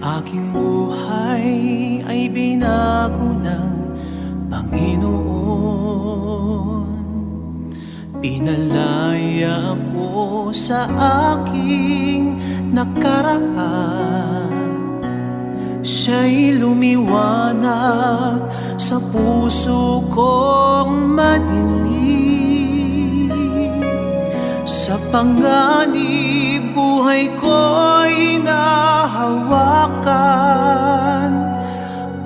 Aking buhay ay binago ng Panginoon. Pinalaya ko sa aking nakaraan. Siya'y lumiwanag sa puso kong madilim. Sa panganib buhay ko'y nahawakan.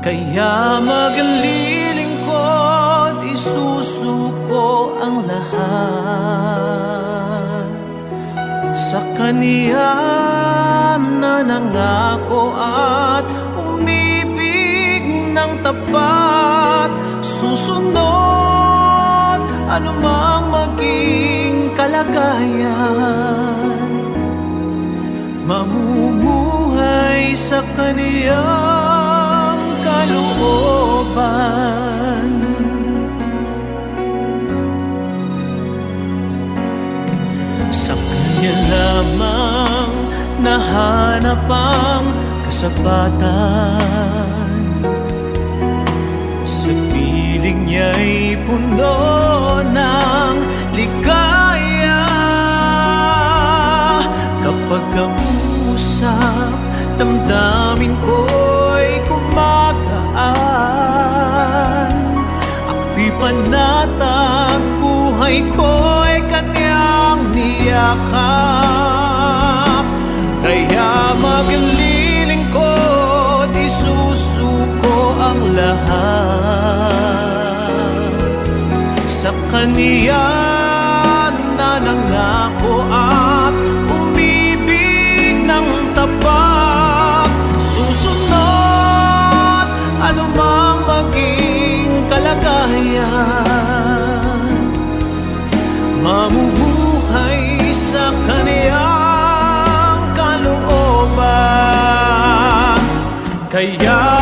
Kaya maglilingkod isusuko ang lahat. Sa kaniya na nangako at umibig ng tapat Susunod anumang maging kalagayan. Mamumuhay sa kaniyang kalooban. Sa kanya lamang nahanap ang kasapatan Sa piling niya'y puno ng ligaya. Kapag ang damdamin ko'y kumagaan Ako'y panatag, buhay ko'y kanyang niyakap. Kaya maglilingkod, isusuko ang lahat. Sa kaniya na nangako Yeah.